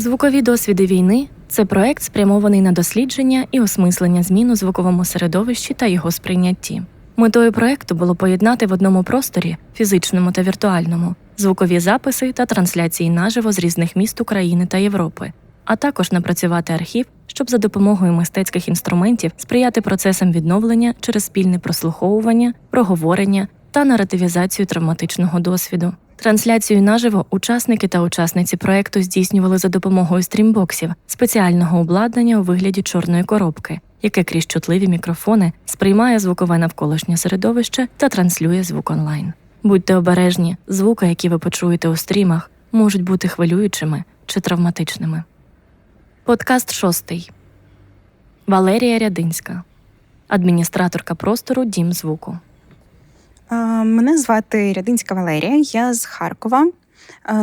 Звукові досвіди війни це проект, спрямований на дослідження і осмислення змін у звуковому середовищі та його сприйнятті. Метою проекту було поєднати в одному просторі, фізичному та віртуальному, звукові записи та трансляції наживо з різних міст України та Європи, а також напрацювати архів, щоб за допомогою мистецьких інструментів сприяти процесам відновлення через спільне прослуховування, проговорення та наративізацію травматичного досвіду. Трансляцію наживо учасники та учасниці проекту здійснювали за допомогою стрімбоксів, спеціального обладнання у вигляді чорної коробки, яке крізь чутливі мікрофони сприймає звукове навколишнє середовище та транслює звук онлайн. Будьте обережні, звуки, які ви почуєте у стрімах, можуть бути хвилюючими чи травматичними. Подкаст шостий. Валерія Рядинська, адміністраторка простору Дім звуку. Мене звати Рядинська Валерія, я з Харкова.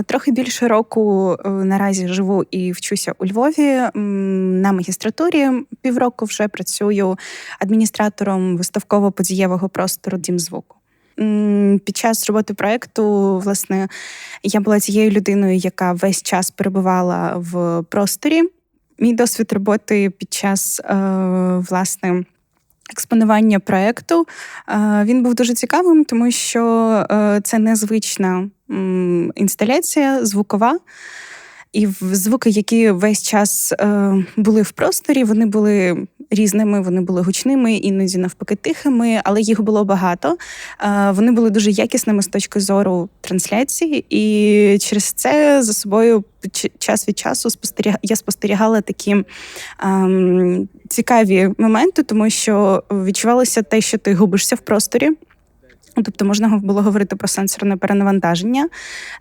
Трохи більше року е, наразі живу і вчуся у Львові на магістратурі. Півроку вже працюю адміністратором виставково-подієвого простору Дім звуку. Під час роботи проекту, власне, я була тією людиною, яка весь час перебувала в просторі. Мій досвід роботи під час е, власне експонування проекту. Е, Він був дуже цікавим, тому що е, це незвична інсталяція, звукова. І звуки, які весь час е, були в просторі, вони були різними, вони були гучними, іноді навпаки тихими, але їх було багато. Е, вони були дуже якісними з точки зору трансляції, і через це за собою час від часу я спостерігала такі ем, цікаві моменти, тому що відчувалося те, що ти губишся в просторі. Тобто можна було говорити про сенсорне перенавантаження.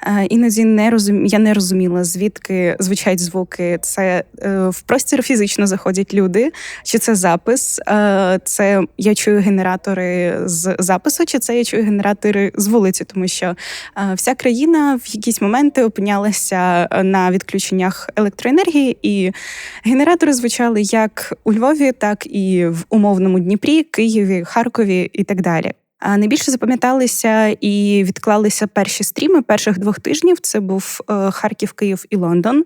Е, Іноді не розум... я не розуміла, звідки звучать звуки. Це е, в простір фізично заходять люди, чи це запис, е, це я чую генератори з запису, чи це я чую генератори з вулиці, тому що вся країна в якісь моменти опинялася на відключеннях електроенергії, і генератори звучали як у Львові, так і в умовному Дніпрі, Києві, Харкові і так далі. Найбільше запам'яталися і відклалися перші стріми перших двох тижнів. Це був е, Харків, Київ і Лондон.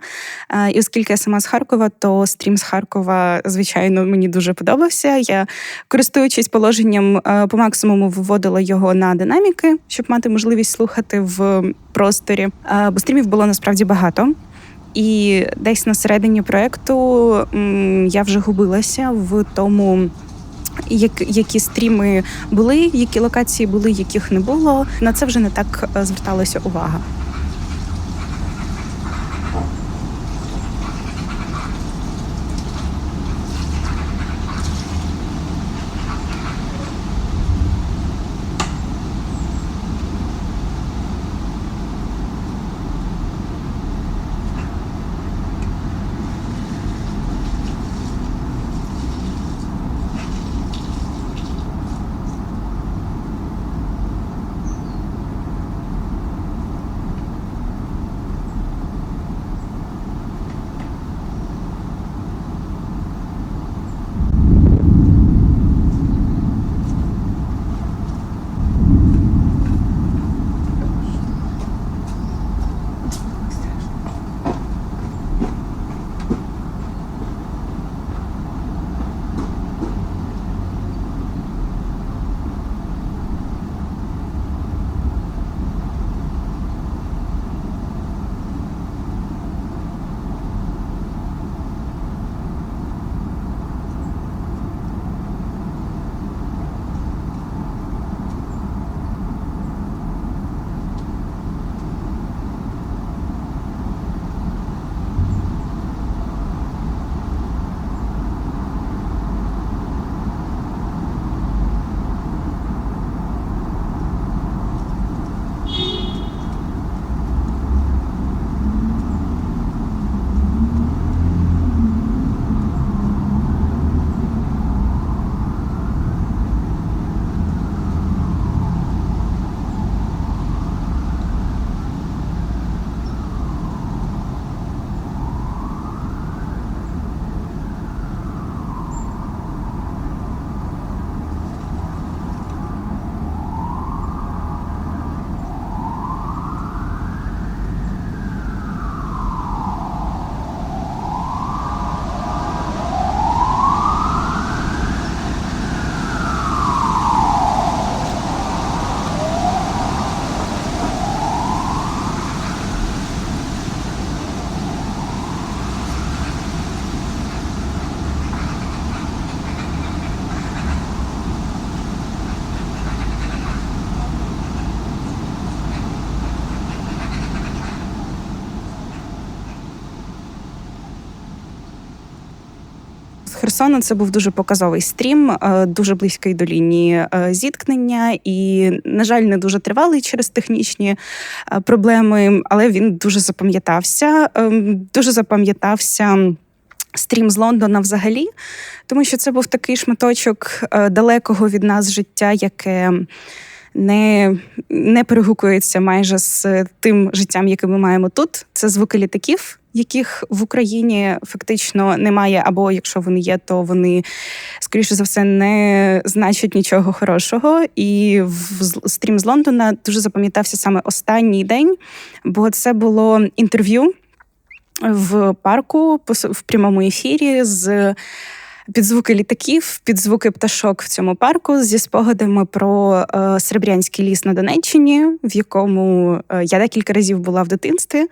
І оскільки я сама з Харкова, то стрім з Харкова, звичайно, мені дуже подобався. Я, користуючись положенням, е, по максимуму виводила його на динаміки, щоб мати можливість слухати в просторі. Бо стрімів було насправді багато. І десь на середині проекту я вже губилася в тому. Як, які стріми були, які локації були, яких не було. На це вже не так е, зверталася увага. Херсона це був дуже показовий стрім, е, дуже близький до лінії е, зіткнення, і, на жаль, не дуже тривалий через технічні е, проблеми, але він дуже запам'ятався. Ем, Дуже запам'ятався. Стрім з Лондона взагалі, тому що це був такий шматочок далекого від нас життя, яке не, не перегукується майже з тим життям, яке ми маємо тут. Це звуки літаків, яких в Україні фактично немає, або якщо вони є, то вони скоріше за все не значать нічого хорошого. І в стрім з Лондона дуже запам'ятався саме останній день, бо це було інтерв'ю в парку в прямому ефірі з під звуки літаків, під звуки пташок в цьому парку зі спогадами про е, Серебрянський ліс на Донеччині, в якому е, я декілька разів була в дитинстві,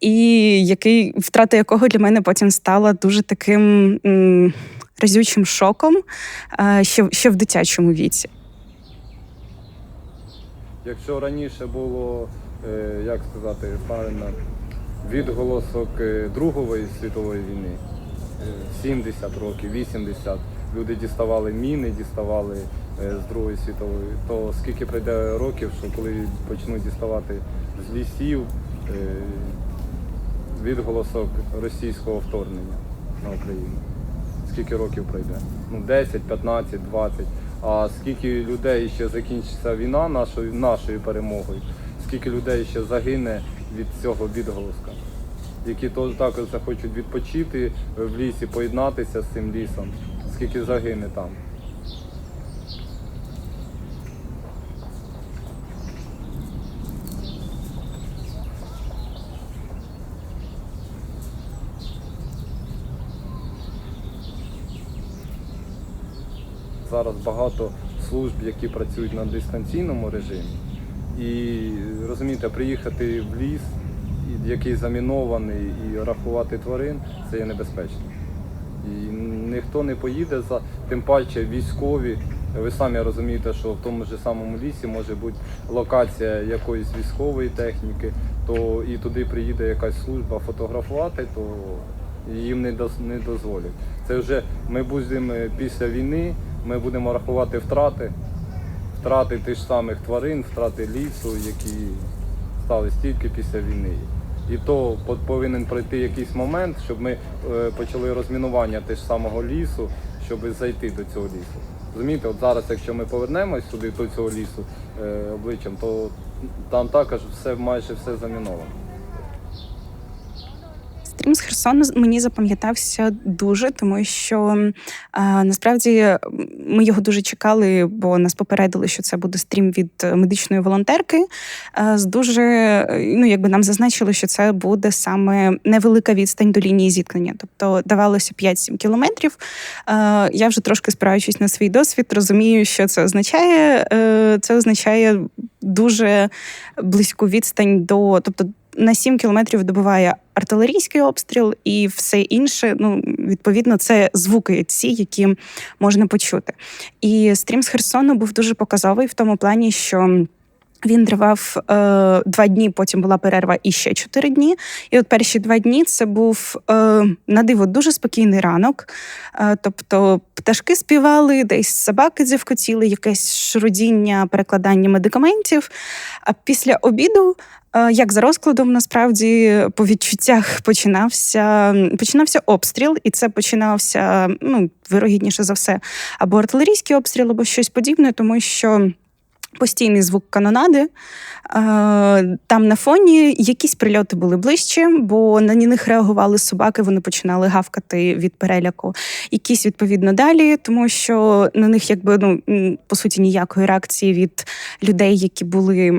і який втрата якого для мене потім стала дуже таким м, разючим шоком е, ще, ще в дитячому віці. Якщо раніше було, е, як сказати правильно, відголосок е, Другої світової війни, 70 років, 80, люди діставали міни, діставали е, з Другої світової, то скільки пройде років, що коли почнуть діставати з лісів е, відголосок російського вторгнення на Україну? Скільки років пройде? Ну, 10, 15, 20. А скільки людей ще закінчиться війна нашою, нашою перемогою, скільки людей ще загине від цього відголоска, які також захочуть відпочити в лісі, поєднатися з цим лісом, скільки загине там. Зараз багато служб, які працюють на дистанційному режимі. І розумієте, приїхати в ліс, який замінований, і рахувати тварин це є небезпечно. І ніхто не поїде за тим паче військові. Ви самі розумієте, що в тому ж самому лісі може бути локація якоїсь військової техніки, то і туди приїде якась служба фотографувати, то їм не не дозволять. Це вже ми будемо після війни, ми будемо рахувати втрати, втрати тих самих тварин, втрати лісу, які стали тільки після війни. І то повинен пройти якийсь момент, щоб ми е, почали розмінування теж самого лісу, щоб зайти до цього лісу. Розумієте, от зараз, якщо ми повернемось сюди до цього лісу е, обличчям, то там також все майже все заміновано. Стрім з Херсону мені запам'ятався дуже, тому що а, насправді ми його дуже чекали, бо нас попередили, що це буде стрім від е, медичної волонтерки. А, з дуже е, ну, якби нам зазначили, що це буде саме невелика відстань до лінії зіткнення, тобто давалося 5-7 кілометрів. А, я вже трошки спираючись на свій досвід, розумію, що це означає. Е, Це означає дуже близьку відстань до, тобто на 7 кілометрів добиває артилерійський обстріл, і все інше, ну відповідно, це звуки ці, які можна почути. І стрім з Херсону був дуже показовий в тому плані, що. Він тривав е, два дні, потім була перерва і ще чотири дні. І от перші два дні це був е, на диво дуже спокійний ранок. Е, тобто пташки співали, десь собаки дзявкотіли, якесь шрудіння, перекладання медикаментів. А після обіду Е, Як за розкладом, насправді по відчуттях починався починався обстріл, і це починався ну вирогідніше за все, або артилерійський обстріл, або щось подібне, тому що. Постійний звук канонади. Е, Там на фоні якісь прильоти були ближче, бо на них реагували собаки, вони починали гавкати від переляку. Якісь відповідно далі, тому що на них, якби ну по суті, ніякої реакції від людей, які були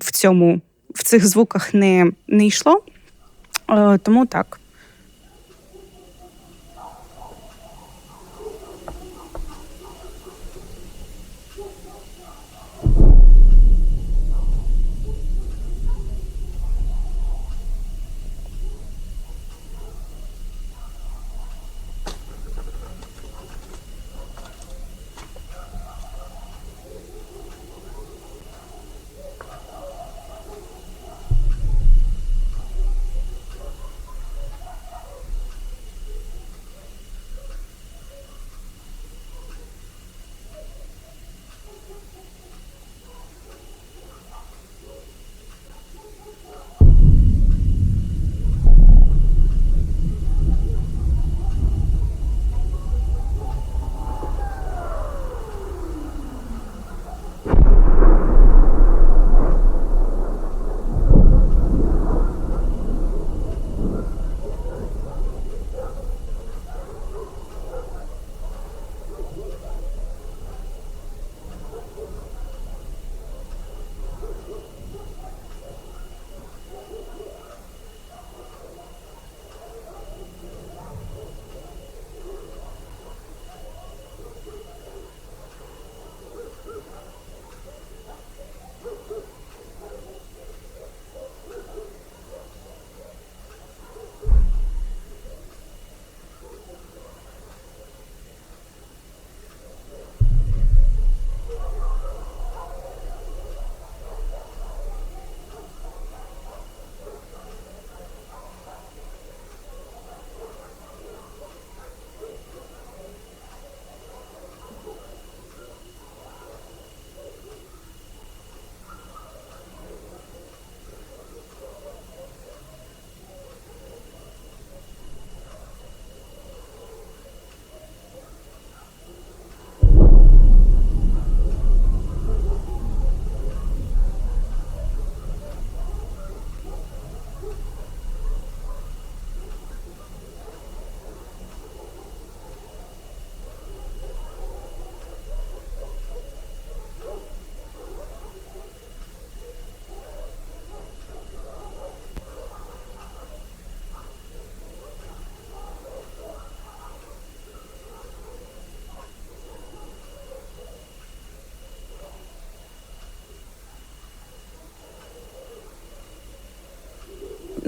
в цьому в цих звуках не, не йшло. Е, Тому так.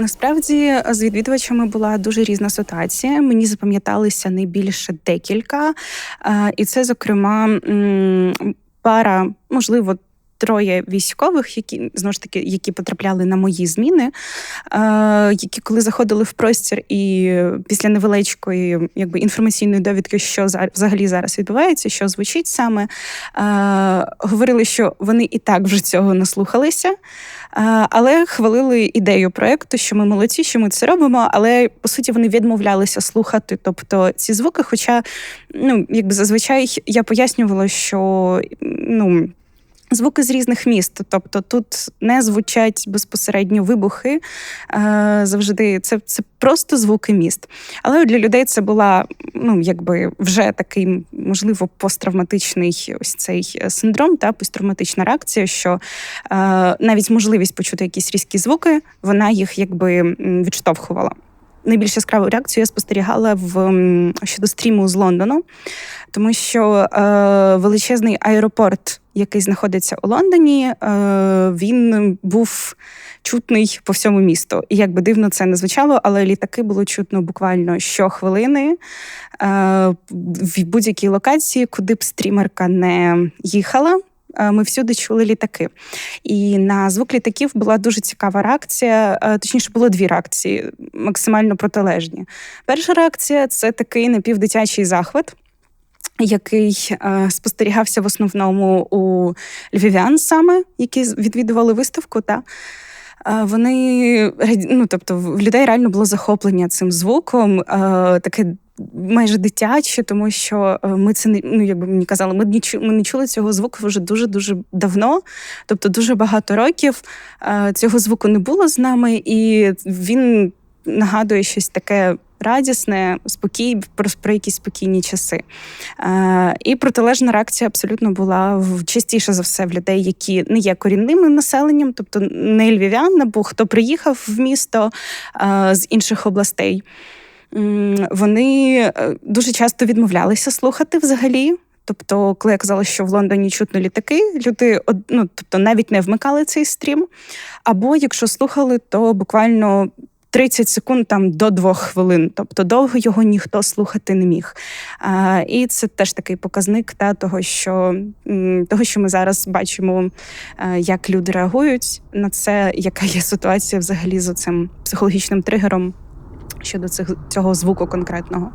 Насправді з відвідувачами була дуже різна ситуація. Мені запам'яталися найбільше декілька, Е, і це, зокрема, пара, можливо. Троє військових, які знову ж таки які потрапляли на мої зміни, е, які коли заходили в простір, і після невеличкої якби інформаційної довідки, що за- взагалі зараз відбувається, що звучить саме, е, говорили, що вони і так вже цього наслухалися. А, Але хвалили ідею проекту, що ми молодці, що ми це робимо. Але по суті вони відмовлялися слухати, тобто ці звуки. Хоча, ну якби зазвичай я пояснювала, що ну. Звуки з різних міст, тобто тут не звучать безпосередньо вибухи. е, Завжди це, це просто звуки міст. Але для людей це була ну якби вже такий, можливо, посттравматичний ось цей синдром, та посттравматична реакція, що е, навіть можливість почути якісь різкі звуки, вона їх якби відштовхувала. Найбільш яскраву реакцію я спостерігала в щодо стріму з Лондону, тому що е, величезний аеропорт, який знаходиться у Лондоні, е, він був чутний по всьому місту. І як би дивно це не звучало, але літаки було чутно буквально щохвилини е, в будь-якій локації, куди б стрімерка не їхала. Е, Ми всюди чули літаки. І на звук літаків була дуже цікава реакція. е, Точніше, було дві реакції, максимально протилежні. Перша реакція це такий напівдитячий захват. Який е, спостерігався в основному у львів'ян саме, які відвідували виставку, та е, вони ну, тобто, в людей реально було захоплення цим звуком, е, таке майже дитяче, тому що е, ми це не ну, якби мені казали, ми не ми не чули цього звуку вже дуже дуже давно. Тобто, дуже багато років е, цього звуку не було з нами, і він нагадує щось таке. Радісне, спокій, про, про якісь спокійні часи. Е, і протилежна реакція абсолютно була в частіше за все в людей, які не є корінним населенням, тобто не львів'ян, або хто приїхав в місто е, з інших областей. Вони е, дуже часто відмовлялися слухати взагалі. Тобто, коли я казала, що в Лондоні чутно літаки, люди ну, тобто навіть не вмикали цей стрім. Або якщо слухали, то буквально 30 секунд там до двох хвилин. Тобто довго його ніхто слухати не міг. А, і це теж такий показник та, того, що, того, що ми зараз бачимо, е, як люди реагують на це, яка є ситуація взагалі з цим психологічним тригером щодо цих, цього звуку конкретного.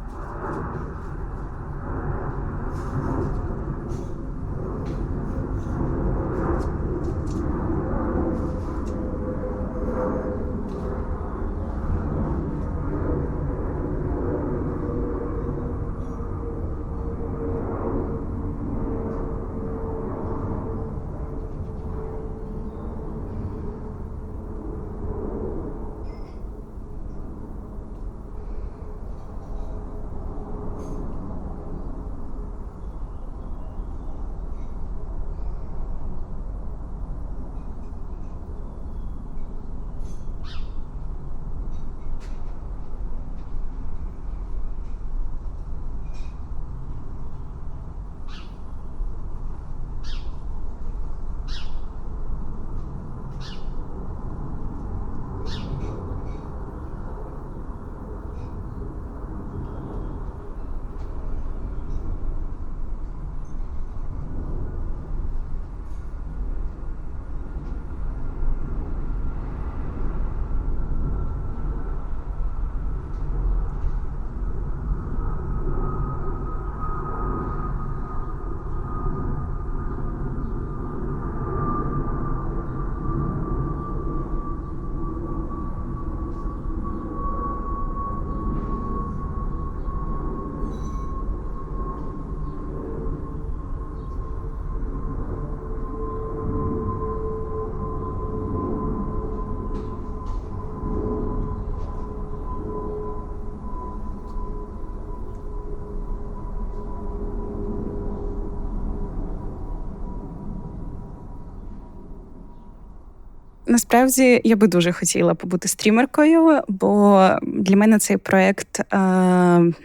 Насправді я би дуже хотіла побути стрімеркою, бо для мене цей проект е,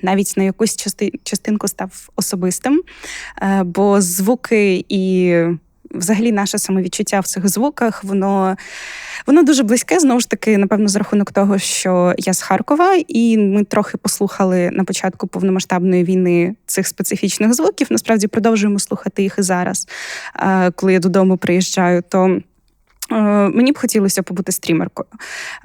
навіть на якусь части, частинку став особистим, е, бо звуки і взагалі наше самовідчуття в цих звуках, воно. Воно дуже близьке, знову ж таки, напевно, за рахунок того, що я з Харкова, і ми трохи послухали на початку повномасштабної війни цих специфічних звуків. Насправді продовжуємо слухати їх і зараз, е, коли я додому приїжджаю. То Мені б хотілося побути стрімеркою.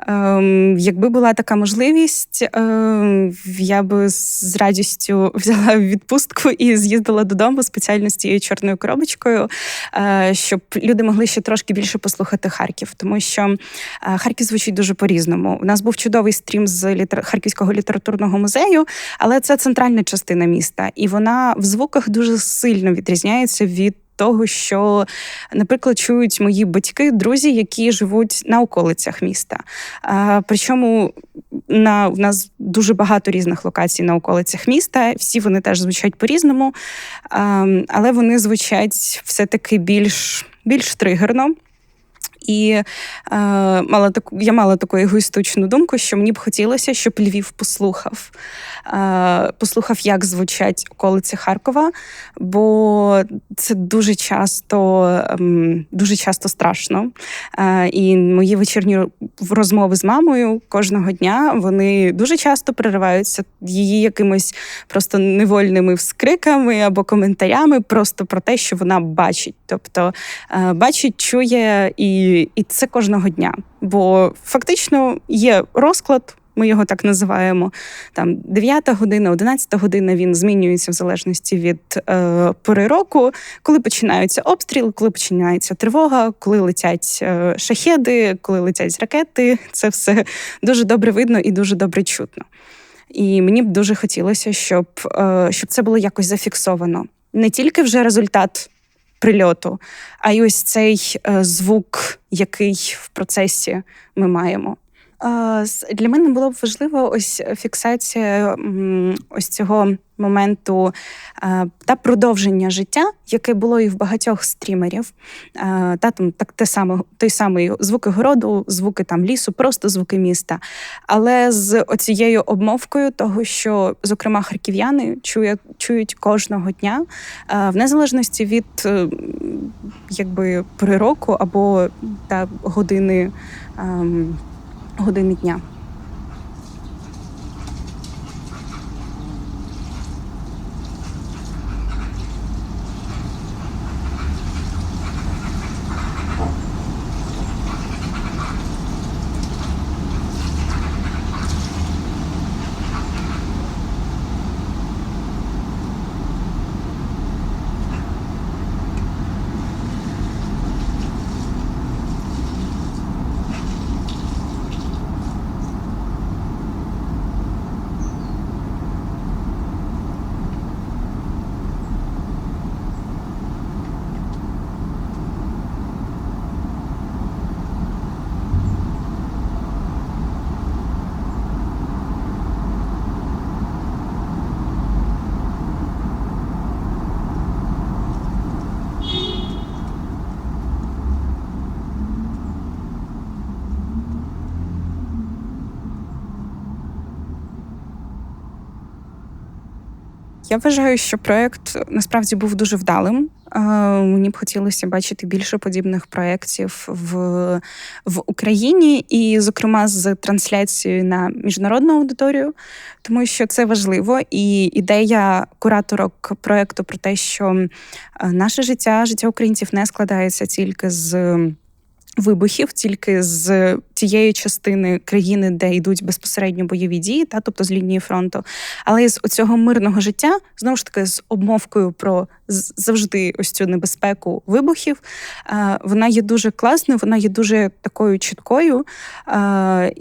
Ем, Якби була така можливість, ем, я би з радістю взяла відпустку і з'їздила додому спеціально з цією чорною коробочкою, е, щоб люди могли ще трошки більше послухати Харків, тому що е, Харків звучить дуже по-різному. У нас був чудовий стрім з літер... Харківського літературного музею, але це центральна частина міста, і вона в звуках дуже сильно відрізняється від того, що, наприклад, чують мої батьки, друзі, які живуть на околицях міста. А, Причому на в нас дуже багато різних локацій на околицях міста. Всі вони теж звучать по-різному, а, але вони звучать все-таки більш, більш тригерно. І е, мала таку, я мала таку егоїстичну думку, що мені б хотілося, щоб Львів послухав, е, послухав, як звучать околиці Харкова, бо це дуже часто е, дуже часто страшно. Е, і мої вечірні розмови з мамою кожного дня вони дуже часто перериваються її якимись просто невольними вскриками або коментарями, просто про те, що вона бачить. Тобто е, бачить, чує і і це кожного дня. Бо фактично є розклад. Ми його так називаємо. Там 9 година, 11 година він змінюється в залежності від е, пори року, коли починаються обстріли, коли починається тривога, коли летять е, шахеди, коли летять ракети. Це все дуже добре видно і дуже добре чутно. І мені б дуже хотілося, щоб, е, щоб це було якось зафіксовано. Не тільки вже результат прильоту, а й ось цей е, звук, який в процесі ми маємо. Для мене було б важливо ось фіксація ось цього моменту е, та продовження життя, яке було і в багатьох стрімерів. Е, та там так те саме той самий звуки городу, звуки там лісу, просто звуки міста. Але з оцією обмовкою того, що, зокрема, харків'яни чують, чують кожного дня, е, в незалежності від якби прироку або та години. Години дня. Я вважаю, що проект насправді був дуже вдалим. Мені б хотілося бачити більше подібних проєктів в в Україні, і, зокрема, з трансляцією на міжнародну аудиторію, тому що це важливо. І ідея кураторок проєкту про те, що наше життя, життя українців не складається тільки з вибухів тільки з тієї частини країни, де йдуть безпосередньо бойові дії, та тобто з лінії фронту, але з цього мирного життя знову ж таки з обмовкою про завжди ось цю небезпеку вибухів. Вона є дуже класною, вона є дуже такою чіткою,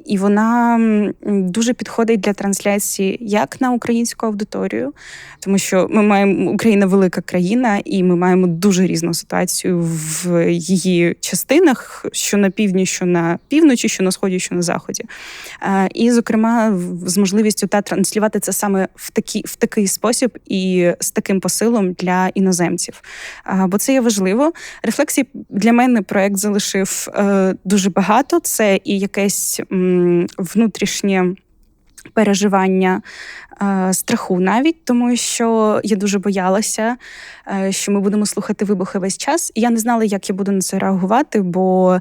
і вона дуже підходить для трансляції як на українську аудиторію, тому що ми маємо Україна велика країна, і ми маємо дуже різну ситуацію в її частинах, що на півдні, що на півночі, що на сході, що на заході. І, зокрема, з можливістю та транслювати це саме в такий, в такий спосіб і з таким посилом для іноземців. Бо це є важливо. Рефлексії для мене проект залишив е, дуже багато. Це і якесь внутрішнє переживання е, страху навіть, тому що я дуже боялася, е, що ми будемо слухати вибухи весь час. І я не знала, як я буду на це реагувати, бо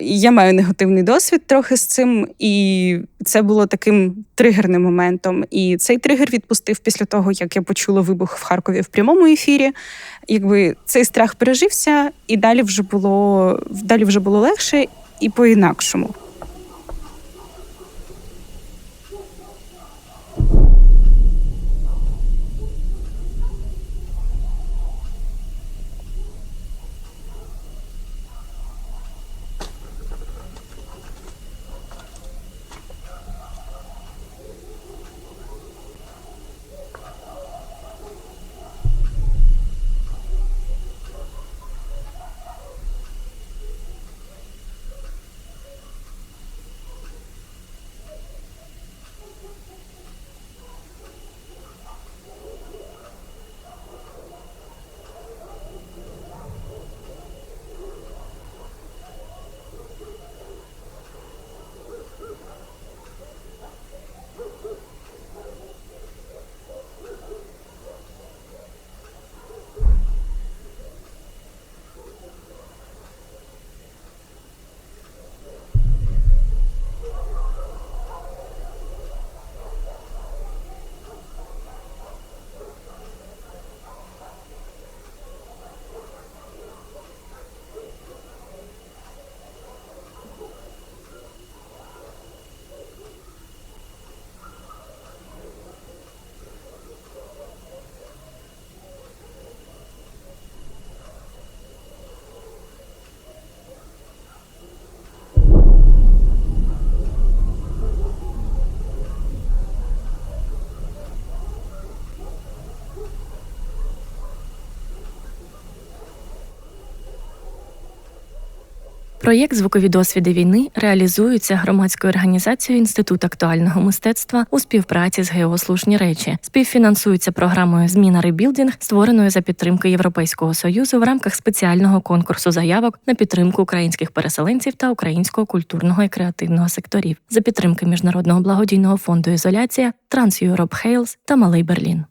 я маю негативний досвід трохи з цим, і це було таким тригерним моментом. І цей тригер відпустив після того, як я почула вибух в Харкові в прямому ефірі. Якби цей страх пережився, і далі вже було далі вже було легше і по-інакшому. Проєкт Звукові досвіди війни реалізується громадською організацією Інститут актуального мистецтва у співпраці з Геослушні речі. Співфінансується програмою Зміна ребілдинг, створеною за підтримки Європейського союзу в рамках спеціального конкурсу заявок на підтримку українських переселенців та українського культурного і креативного секторів за підтримки міжнародного благодійного фонду Ізоляція, Транс Hales та Малий Берлін.